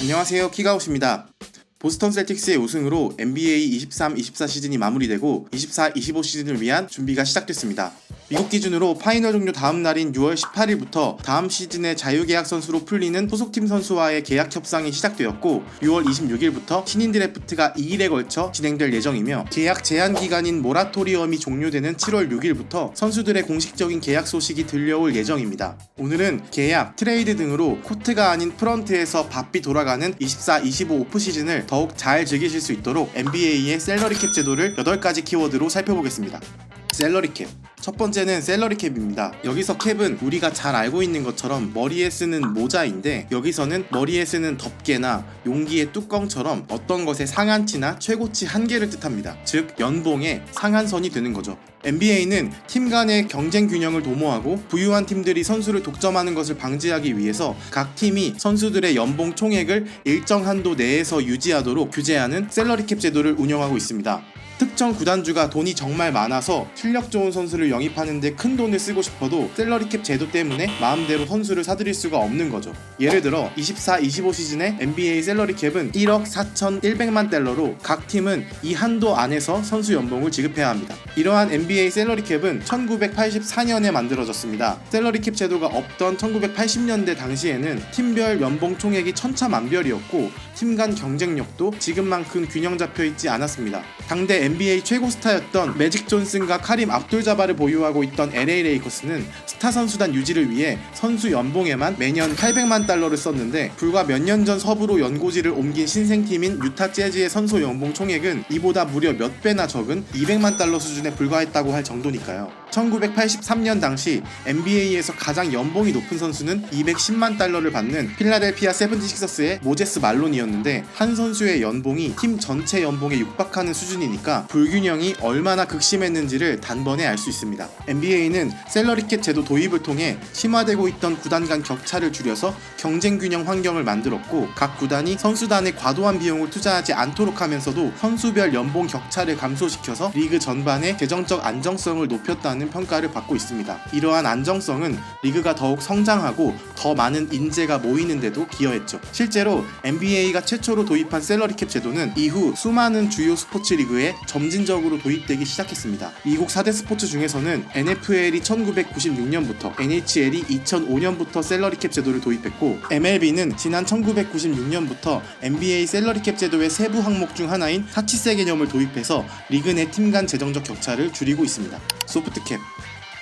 안녕하세요 키가우스입니다. 보스턴 셀틱스의 우승으로 NBA 23-24 시즌이 마무리되고 24-25 시즌을 위한 준비가 시작됐습니다. 미국 기준으로 파이널 종료 다음 날인 6월 18일부터 다음 시즌의 자유계약 선수로 풀리는 소속팀 선수와의 계약 협상이 시작되었고 6월 26일부터 신인 드래프트가 2일에 걸쳐 진행될 예정이며 계약 제한 기간인 모라토리엄이 종료되는 7월 6일부터 선수들의 공식적인 계약 소식이 들려올 예정입니다. 오늘은 계약, 트레이드 등으로 코트가 아닌 프런트에서 바삐 돌아가는 24-25 오프 시즌을 더욱 잘 즐기실 수 있도록 NBA의 셀러리 캡 제도를 8가지 키워드로 살펴보겠습니다. 셀러리 캡. 첫 번째는 셀러리 캡입니다. 여기서 캡은 우리가 잘 알고 있는 것처럼 머리에 쓰는 모자인데 여기서는 머리에 쓰는 덮개나 용기의 뚜껑처럼 어떤 것의 상한치나 최고치 한계를 뜻합니다. 즉 연봉의 상한선이 되는 거죠. NBA는 팀 간의 경쟁 균형을 도모하고 부유한 팀들이 선수를 독점하는 것을 방지하기 위해서 각 팀이 선수들의 연봉 총액을 일정 한도 내에서 유지하도록 규제하는 셀러리 캡 제도를 운영하고 있습니다. 특정 구단주가 돈이 정말 많아서 실력 좋은 선수를 영입하는데 큰 돈을 쓰고 싶어도 셀러리 캡 제도 때문에 마음대로 선수를 사들일 수가 없는 거죠. 예를 들어 24-25 시즌에 NBA 셀러리 캡은 1억 4,100만 달러로 각 팀은 이 한도 안에서 선수 연봉을 지급해야 합니다. 이러한 NBA 셀러리 캡은 1984년에 만들어졌습니다. 셀러리 캡 제도가 없던 1980년대 당시에는 팀별 연봉 총액이 천차만별이었고 팀 간 경쟁력도 지금만큼 균형 잡혀 있지 않았습니다. 당대 NBA 최고 스타였던 매직 존슨과 카림 압돌자바를 보유하고 있던 LA 레이커스는 스타 선수단 유지를 위해 선수 연봉에만 매년 800만 달러를 썼는데 불과 몇 년 전 서부로 연고지를 옮긴 신생팀인 유타 재즈의 선수 연봉 총액은 이보다 무려 몇 배나 적은 200만 달러 수준에 불과했다고 할 정도니까요. 1983년 당시 NBA에서 가장 연봉이 높은 선수는 210만 달러를 받는 필라델피아 세븐티식서스의 모제스 말론이었는데 한 선수의 연봉이 팀 전체 연봉에 육박하는 수준이니까 불균형이 얼마나 극심했는지를 단번에 알 수 있습니다. NBA는 셀러리캡 제도 도입을 통해 심화되고 있던 구단 간 격차를 줄여서 경쟁 균형 환경을 만들었고 각 구단이 선수단에 과도한 비용을 투자하지 않도록 하면서도 선수별 연봉 격차를 감소시켜서 리그 전반의 재정적 안정성을 높였다는 평가를 받고 있습니다. 이러한 안정성은 리그가 더욱 성장하고 더 많은 인재가 모이는데도 기여했죠. 실제로 NBA가 최초로 도입한 셀러리캡 제도는 이후 수많은 주요 스포츠 리그에 점진적으로 도입되기 시작했습니다. 미국 4대 스포츠 중에서는 NFL이 1996년부터 NHL이 2005년부터 셀러리캡 제도를 도입했고 MLB는 지난 1996년부터 NBA 셀러리캡 제도의 세부 항목 중 하나인 사치세 개념을 도입해서 리그 내 팀 간 재정적 격차를 줄이고 있습니다. 소프트캡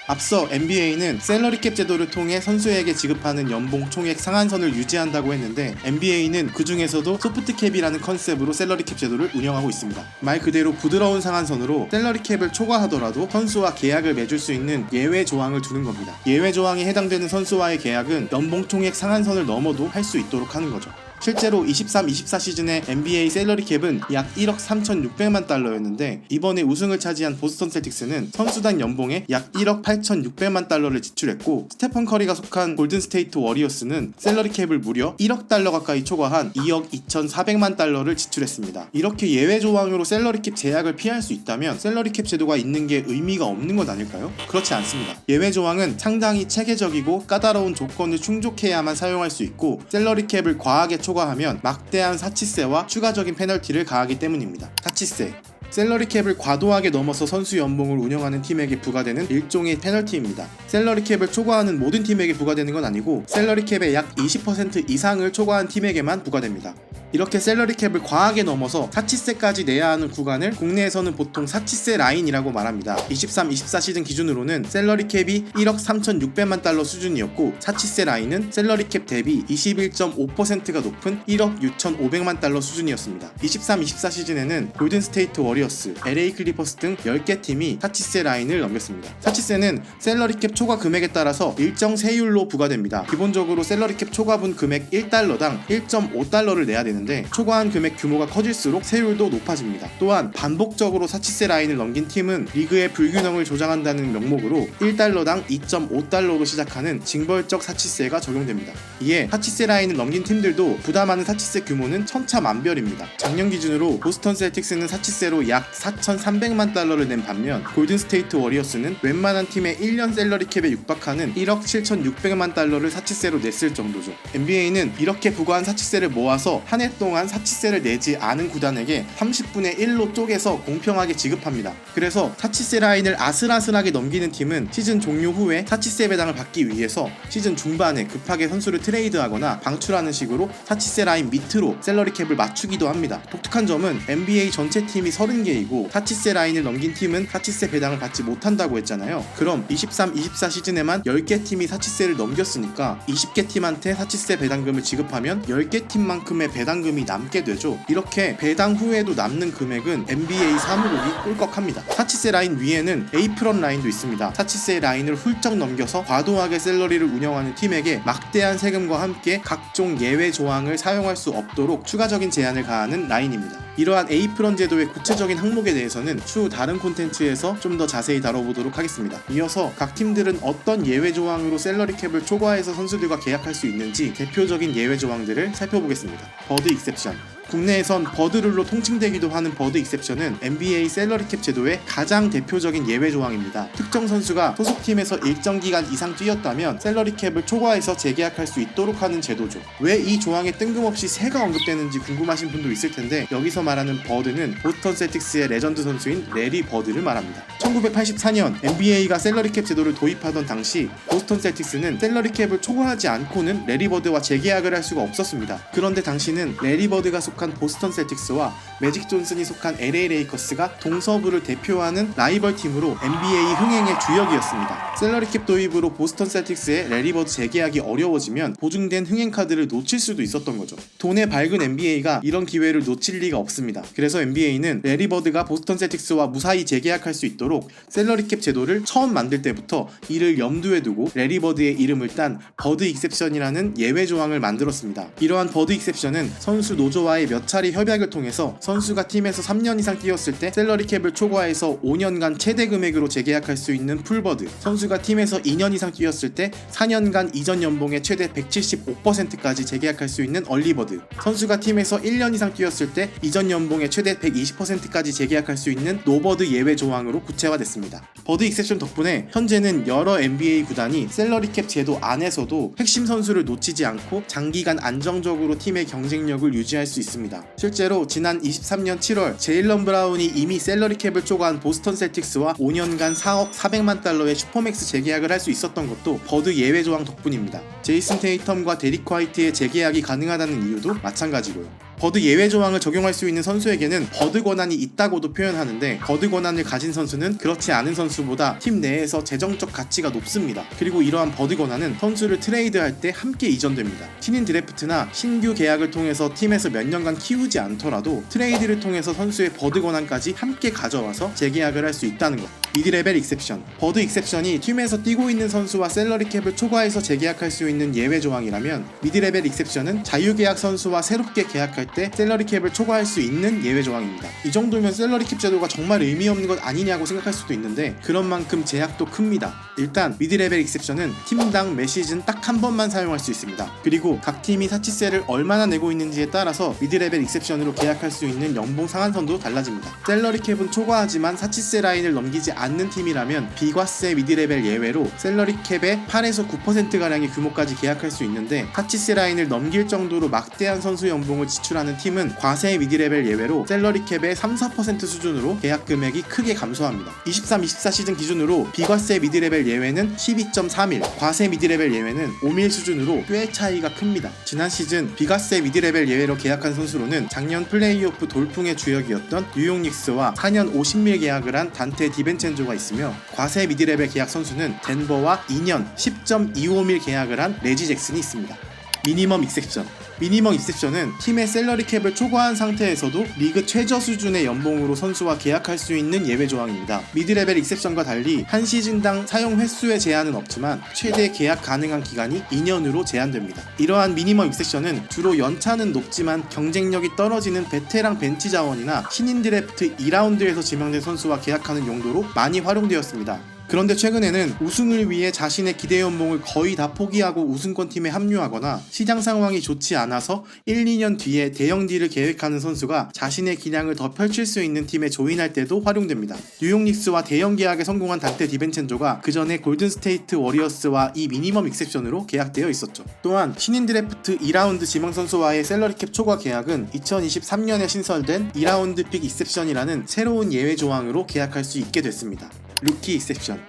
앞서 NBA는 셀러리 캡 제도를 통해 선수에게 지급하는 연봉 총액 상한선을 유지한다고 했는데 NBA는 그 중에서도 소프트 캡이라는 컨셉으로 셀러리 캡 제도를 운영하고 있습니다. 말 그대로 부드러운 상한선으로 셀러리 캡을 초과하더라도 선수와 계약을 맺을 수 있는 예외 조항을 두는 겁니다. 예외 조항에 해당되는 선수와의 계약은 연봉 총액 상한선을 넘어도 할 수 있도록 하는 거죠. 실제로 23-24 시즌의 NBA 셀러리 캡은 약 1억 3,600만 달러였는데 이번에 우승을 차지한 보스턴 셀틱스는 선수단 연봉에 약 1억 8,600만 달러를 지출했고 스테펀 커리가 속한 골든 스테이트 워리어스는 셀러리 캡을 무려 1억 달러 가까이 초과한 2억 2,400만 달러를 지출했습니다. 이렇게 예외 조항으로 셀러리 캡 제약을 피할 수 있다면 셀러리 캡 제도가 있는 게 의미가 없는 것 아닐까요? 그렇지 않습니다. 예외 조항은 상당히 체계적이고 까다로운 조건을 충족해야만 사용할 수 있고 셀러리 캡을 과하게 초과하면 막대한 사치세와 추가적인 페널티를 가하기 때문입니다. 사치세 셀러리 캡을 과도하게 넘어서 선수 연봉을 운영하는 팀에게 부과되는 일종의 페널티입니다. 셀러리 캡을 초과하는 모든 팀에게 부과되는 건 아니고 셀러리 캡의 약 20% 이상을 초과한 팀에게만 부과됩니다. 이렇게 셀러리 캡을 과하게 넘어서 사치세까지 내야 하는 구간을 국내에서는 보통 사치세 라인이라고 말합니다. 23-24 시즌 기준으로는 셀러리 캡이 1억 3,600만 달러 수준이었고 사치세 라인은 셀러리 캡 대비 21.5%가 높은 1억 6,500만 달러 수준이었습니다. 23-24 시즌에는 골든 스테이트 워리어스, LA 클리퍼스 등 10개 팀이 사치세 라인을 넘겼습니다. 사치세는 셀러리 캡 초과 금액에 따라서 일정 세율로 부과됩니다. 기본적으로 셀러리 캡 초과분 금액 1달러당 1.5달러를 내야 되는데 되는데 초과한 금액 규모가 커질수록 세율도 높아집니다. 또한 반복적으로 사치세 라인을 넘긴 팀은 리그의 불균형을 조장한다는 명목으로 1달러당 2.5달러로 시작하는 징벌적 사치세가 적용됩니다. 이에 사치세 라인을 넘긴 팀들도 부담하는 사치세 규모는 천차만별입니다. 작년 기준으로 보스턴 셀틱스는 사치세로 약 4,300만 달러를 낸 반면 골든 스테이트 워리어스는 웬만한 팀의 1년 샐러리 캡에 육박하는 1억 7,600만 달러를 사치세로 냈을 정도죠. NBA는 이렇게 부과한 사치세를 모아서 한해 동안 사치세를 내지 않은 구단에게 30분의 1로 쪼개서 공평하게 지급합니다. 그래서 사치세 라인을 아슬아슬하게 넘기는 팀은 시즌 종료 후에 사치세 배당을 받기 위해서 시즌 중반에 급하게 선수를 트레이드하거나 방출하는 식으로 사치세 라인 밑으로 셀러리 캡을 맞추기도 합니다. 독특한 점은 NBA 전체 팀이 30개이고 사치세 라인을 넘긴 팀은 사치세 배당을 받지 못한다고 했잖아요. 그럼 23, 24 시즌에만 10개 팀이 사치세를 넘겼으니까 20개 팀한테 사치세 배당금을 지급하면 10개 팀만큼의 배당 금이 남게 되죠. 이렇게 배당 후에도 남는 금액은 NBA 사무국이 꿀꺽합니다. 사치세 라인 위에는 에이프런 라인도 있습니다. 사치세 라인을 훌쩍 넘겨서 과도하게 셀러리를 운영하는 팀에게 막대한 세금과 함께 각종 예외 조항을 사용할 수 없도록 추가적인 제한을 가하는 라인입니다. 이러한 에이프런 제도의 구체적인 항목에 대해서는 추후 다른 콘텐츠에서 좀 더 자세히 다뤄보도록 하겠습니다. 이어서 각 팀들은 어떤 예외 조항으로 셀러리 캡을 초과해서 선수들과 계약할 수 있는지 대표적인 예외 조항들을 살펴보겠습니다. 버드 익셉션 국내에선 버드룰로 통칭되기도 하는 버드 익셉션은 NBA 셀러리 캡 제도의 가장 대표적인 예외 조항입니다. 특정 선수가 소속팀에서 일정 기간 이상 뛰었다면 셀러리 캡을 초과해서 재계약할 수 있도록 하는 제도죠. 왜 이 조항에 뜬금없이 새가 언급되는지 궁금하신 분도 있을 텐데 여기서 말하는 버드는 보스턴 셀틱스의 레전드 선수인 레리 버드를 말합니다. 1984년 NBA가 셀러리 캡 제도를 도입하던 당시 보스턴 셀틱스는 셀러리 캡을 초과하지 않고는 레리 버드와 재계약을 할 수가 없었습니다. 그런데 당시는 레리 버드가 속한 보스턴 셀틱스와 매직 존슨이 속한 LA 레이커스가 동서부를 대표하는 라이벌 팀으로 NBA 흥행의 주역이었습니다. 셀러리 캡 도입으로 보스턴 셀틱스의 레리 버드 재계약이 어려워지면 보증된 흥행 카드를 놓칠 수도 있었던 거죠. 돈에 밝은 NBA가 이런 기회를 놓칠 리가 없습니다. 그래서 NBA는 레리 버드가 보스턴 셀틱스와 무사히 재계약할 수 있도록 셀러리 캡 제도를 처음 만들 때부터 이를 염두에 두고 레리 버드의 이름을 딴 버드 익셉션이라는 예외 조항을 만들었습니다. 이러한 버드 익셉션은 선수 노조와의 몇 차례 협약을 통해서 선수가 팀에서 3년 이상 뛰었을 때 셀러리 캡을 초과해서 5년간 최대 금액으로 재계약할 수 있는 풀버드. 선수가 팀에서 2년 이상 뛰었을 때 4년간 이전 연봉의 최대 175%까지 재계약할 수 있는 얼리버드. 선수가 팀에서 1년 이상 뛰었을 때 이전 연봉의 최대 120%까지 재계약할 수 있는 노버드 예외 조항으로 구체화됐습니다. 버드 익셉션 덕분에 현재는 여러 NBA 구단이 셀러리 캡 제도 안에서도 핵심 선수를 놓치지 않고 장기간 안정적으로 팀의 경쟁력을 유지할 수 있 습니다. 실제로 지난 23년 7월 제일런 브라운이 이미 셀러리 캡을 초과한 보스턴 셀틱스와 5년간 4억 400만 달러의 슈퍼맥스 재계약을 할 수 있었던 것도 버드 예외 조항 덕분입니다. 제이슨 테이텀과 데릭 화이트의 재계약이 가능하다는 이유도 마찬가지고요. 버드 예외 조항을 적용할 수 있는 선수에게는 버드 권한이 있다고도 표현하는데 버드 권한을 가진 선수는 그렇지 않은 선수보다 팀 내에서 재정적 가치가 높습니다. 그리고 이러한 버드 권한은 선수를 트레이드할 때 함께 이전됩니다. 신인 드래프트나 신규 계약을 통해서 팀에서 몇 년간 키우지 않더라도 트레이드를 통해서 선수의 버드 권한까지 함께 가져와서 재계약을 할 수 있다는 것. 미드레벨 익셉션 버드 익셉션이 팀에서 뛰고 있는 선수와 셀러리 캡을 초과해서 재계약할 수 있는 예외 조항이라면 미드레벨 익셉션은 자유계약 선수와 새롭게 계약할 때 셀러리 캡을 초과할 수 있는 예외 조항입니다. 이 정도면 셀러리 캡 제도가 정말 의미 없는 것 아니냐고 생각할 수도 있는데 그런 만큼 제약도 큽니다. 일단 미드레벨 익셉션은 팀당 매 시즌 딱 한 번만 사용할 수 있습니다. 그리고 각 팀이 사치세를 얼마나 내고 있는지에 따라서 미드레벨 익셉션으로 계약할 수 있는 연봉 상한선도 달라집니다. 셀러리 캡은 초과하지만 사치세 라인을 넘기지 않는 팀이라면 비과세 미드레벨 예외로 셀러리 캡의 8에서 9%가량의 규모까지 계약할 수 있는데 사치세 라인을 넘길 정도로 막대한 선수 연봉을 지출 하는 팀은 과세 미드레벨 예외로 셀러리 캡의 3, 4% 수준으로 계약 금액이 크게 감소합니다. 23, 24 시즌 기준으로 비과세 미드레벨 예외는 12.3일, 과세 미드레벨 예외는 5밀 수준으로 꽤 차이가 큽니다. 지난 시즌 비과세 미드레벨 예외로 계약한 선수로는 작년 플레이오프 돌풍의 주역이었던 뉴욕 닉스와 4년 50밀 계약을 한 단테 디벤첸조가 있으며 과세 미드레벨 계약 선수는 덴버와 2년 10.25밀 계약을 한 레지 잭슨이 있습니다. 미니멈 익셉션 미니멈 익셉션은 팀의 셀러리 캡을 초과한 상태에서도 리그 최저 수준의 연봉으로 선수와 계약할 수 있는 예외 조항입니다. 미드레벨 익셉션과 달리 한 시즌당 사용 횟수의 제한은 없지만 최대 계약 가능한 기간이 2년으로 제한됩니다. 이러한 미니멈 익셉션은 주로 연차는 높지만 경쟁력이 떨어지는 베테랑 벤치 자원이나 신인 드래프트 2라운드에서 지명된 선수와 계약하는 용도로 많이 활용되었습니다. 그런데 최근에는 우승을 위해 자신의 기대 연봉을 거의 다 포기하고 우승권 팀에 합류하거나 시장 상황이 좋지 않아서 1, 2년 뒤에 대형 딜을 계획하는 선수가 자신의 기량을 더 펼칠 수 있는 팀에 조인할 때도 활용됩니다. 뉴욕 닉스와 대형 계약에 성공한 단테 디벤첸조가 그 전에 골든 스테이트 워리어스와 이 미니멈 익셉션으로 계약되어 있었죠. 또한 신인 드래프트 2라운드 지명 선수와의 셀러리 캡 초과 계약은 2023년에 신설된 2라운드 픽 익셉션이라는 새로운 예외 조항으로 계약할 수 있게 됐습니다. 루키 익셉션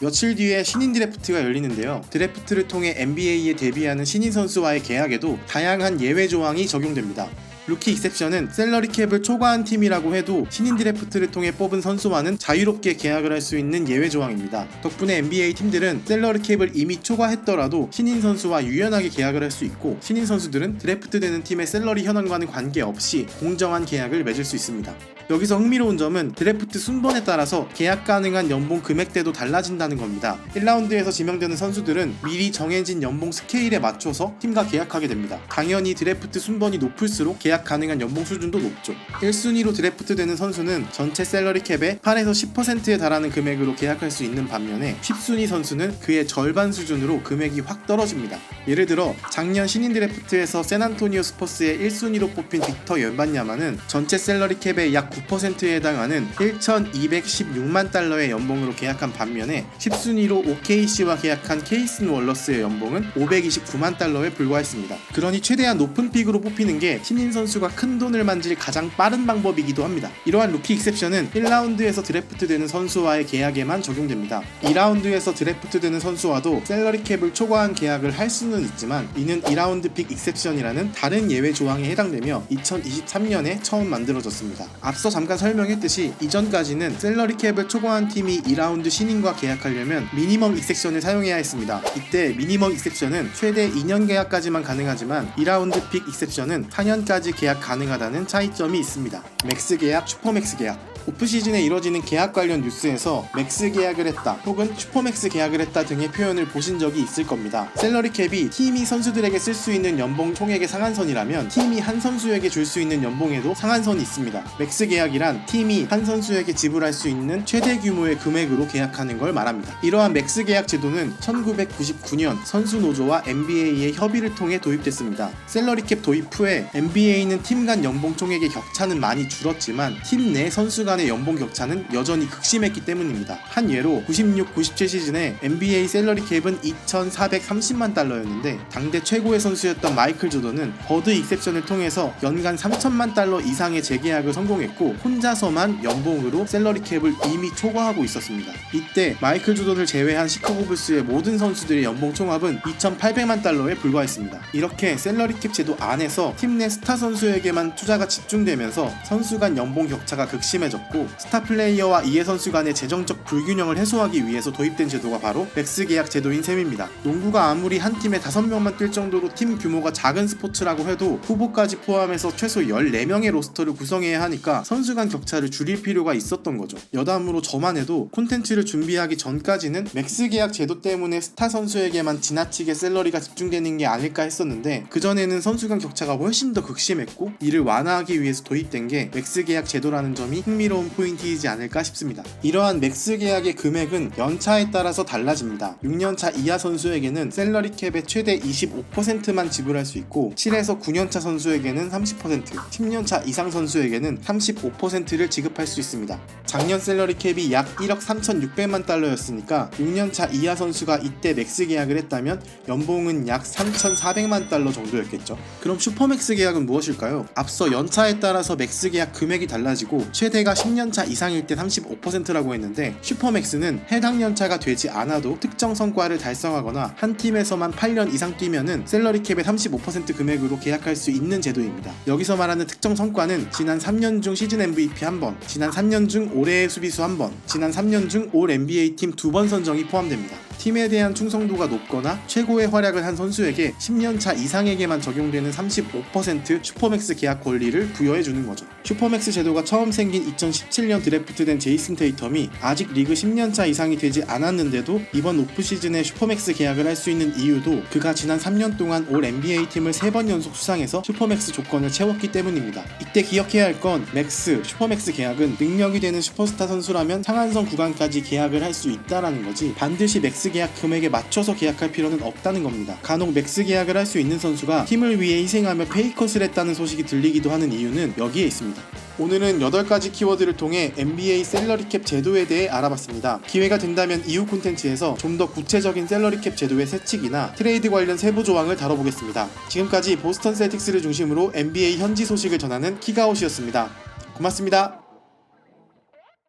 며칠 뒤에 신인 드래프트가 열리는데요. 드래프트를 통해 NBA에 데뷔하는 신인 선수와의 계약에도 다양한 예외 조항이 적용됩니다. 루키 익셉션은 셀러리 캡을 초과한 팀이라고 해도 신인 드래프트를 통해 뽑은 선수와는 자유롭게 계약을 할 수 있는 예외 조항입니다. 덕분에 NBA 팀들은 셀러리 캡을 이미 초과했더라도 신인 선수와 유연하게 계약을 할 수 있고 신인 선수들은 드래프트되는 팀의 셀러리 현황과는 관계없이 공정한 계약을 맺을 수 있습니다. 여기서 흥미로운 점은 드래프트 순번에 따라서 계약 가능한 연봉 금액대도 달라진다는 겁니다. 1라운드에서 지명되는 선수들은 미리 정해진 연봉 스케일에 맞춰서 팀과 계약하게 됩니다. 당연히 드래프트 순번이 높을수록 계약 가능한 연봉 수준도 높죠. 1순위로 드래프트되는 선수는 전체 셀러리 캡의 8에서 10%에 달하는 금액으로 계약할 수 있는 반면에 10순위 선수는 그의 절반 수준으로 금액이 확 떨어집니다. 예를 들어 작년 신인 드래프트에서 샌안토니오 스퍼스의 1순위로 뽑힌 빅터 연반야마는 전체 셀러리 캡의 약 9%에 해당하는 1,216만 달러의 연봉으로 계약한 반면에 10순위로 OKC와 계약한 케이슨 월러스의 연봉은 529만 달러에 불과했습니다. 그러니 최대한 높은 픽으로 뽑히는 게 신인 선 수가 큰 돈을 만질 가장 빠른 방법이기도 합니다. 이러한 루키 익셉션은 1라운드에서 드래프트되는 선수와의 계약에만 적용됩니다. 2라운드에서 드래프트되는 선수와도 셀러리 캡을 초과한 계약을 할 수는 있지만 이는 2라운드 픽 익셉션이라는 다른 예외 조항에 해당되며 2023년에 처음 만들어졌습니다. 앞서 잠깐 설명했듯이 이전까지는 셀러리 캡을 초과한 팀이 2라운드 신인과 계약하려면 미니멈 익셉션을 사용해야 했습니다. 이때 미니멈 익셉션은 최대 2년 계약까지만 가능하지만 2라운드 픽 익셉션은 4년까지 계약 가능하다는 차이점이 있습니다. 맥스 계약, 슈퍼맥스 계약 오프 시즌에 이뤄지는 계약 관련 뉴스에서 맥스 계약을 했다 혹은 슈퍼맥스 계약을 했다 등의 표현을 보신 적이 있을 겁니다. 셀러리 캡이 팀이 선수들에게 쓸 수 있는 연봉 총액의 상한선이라면 팀이 한 선수에게 줄 수 있는 연봉에도 상한선이 있습니다. 맥스 계약이란 팀이 한 선수에게 지불할 수 있는 최대 규모의 금액으로 계약하는 걸 말합니다. 이러한 맥스 계약 제도는 1999년 선수 노조와 NBA의 협의를 통해 도입됐습니다. 셀러리 캡 도입 후에 NBA는 팀 간 연봉 총액의 격차는 많이 줄었지만 팀 내 선수 간의 연봉 격차는 여전히 극심했기 때문입니다. 한 예로 96, 97 시즌에 NBA 셀러리 캡은 2,430만 달러였는데 당대 최고의 선수였던 마이클 조던은 버드 익셉션을 통해서 연간 3천만 달러 이상의 재계약을 성공했고 혼자서만 연봉으로 셀러리 캡을 이미 초과하고 있었습니다. 이때 마이클 조던을 제외한 시카고 불스의 모든 선수들의 연봉 총합은 2,800만 달러에 불과했습니다. 이렇게 셀러리 캡 제도 안에서 팀 내 스타 선수에게만 투자가 집중되면서 선수 간 연봉 격차가 극심해졌고 스타 플레이어와 이해 선수 간의 재정적 불균형을 해소하기 위해서 도입된 제도가 바로 맥스 계약 제도인 셈입니다. 농구가 아무리 한 팀에 5명만 뛸 정도로 팀 규모가 작은 스포츠라고 해도 후보까지 포함해서 최소 14명의 로스터를 구성해야 하니까 선수 간 격차를 줄일 필요가 있었던 거죠. 여담으로 저만 해도 콘텐츠를 준비하기 전까지는 맥스 계약 제도 때문에 스타 선수에게만 지나치게 셀러리가 집중되는 게 아닐까 했었는데 그전에는 선수 간 격차가 훨씬 더 극심했고 이를 완화하기 위해서 도입된 게 맥스 계약 제도라는 점이 흥미로 운 포인트이지 않을까 싶습니다. 이러한 맥스 계약의 금액은 연차에 따라서 달라집니다. 6년차 이하 선수에게는 셀러리 캡의 최대 25%만 지불할 수 있고 7에서 9년차 선수에게는 30%, 10년차 이상 선수에게는 35%를 지급할 수 있습니다. 작년 셀러리 캡이 약 1억 3,600만 달러였으니까 6년차 이하 선수가 이때 맥스 계약을 했다면 연봉은 약 3,400만 달러 정도였겠죠. 그럼 슈퍼맥스 계약은 무엇일까요? 앞서 연차에 따라서 맥스 계약 금액이 달라지고 최대가 10년차 이상일 때 35%라고 했는데 슈퍼맥스는 해당 연차가 되지 않아도 특정 성과를 달성하거나 한 팀에서만 8년 이상 뛰면은 셀러리 캡의 35% 금액으로 계약할 수 있는 제도입니다. 여기서 말하는 특정 성과는 지난 3년 중 시즌 MVP 한 번, 지난 3년 중 올해의 수비수 한 번, 지난 3년 중 올 NBA 팀 두 번 선정이 포함됩니다. 팀에 대한 충성도가 높거나 최고의 활약을 한 선수에게 10년차 이상에게만 적용되는 35% 슈퍼맥스 계약 권리를 부여해 주는 거죠. 슈퍼맥스 제도가 처음 생긴 2017년 드래프트된 제이슨 테이텀이 아직 리그 10년차 이상이 되지 않았는데도 이번 오프 시즌에 슈퍼맥스 계약을 할 수 있는 이유도 그가 지난 3년 동안 올 NBA 팀을 3번 연속 수상해서 슈퍼맥스 조건을 채웠기 때문입니다. 이때 기억해야 할 건 맥스, 슈퍼맥스 계약은 능력이 되는 슈퍼스타 선수라면 상한선 구간까지 계약을 할 수 있다라는 거지 반드시 맥스 계약 금액에 맞춰서 계약할 필요는 없다는 겁니다. 간혹 맥스 계약을 할 수 있는 선수가 팀을 위해 희생하며 페이컷을 했다는 소식이 들리기도 하는 이유는 여기에 있습니다. 오늘은 8가지 키워드를 통해 NBA 셀러리 캡 제도에 대해 알아봤습니다. 기회가 된다면 이후 콘텐츠에서 좀 더 구체적인 셀러리 캡 제도의 세칙이나 트레이드 관련 세부 조항을 다뤄보겠습니다. 지금까지 보스턴 셀틱스를 중심으로 NBA 현지 소식을 전하는 키가웃이었습니다. 고맙습니다.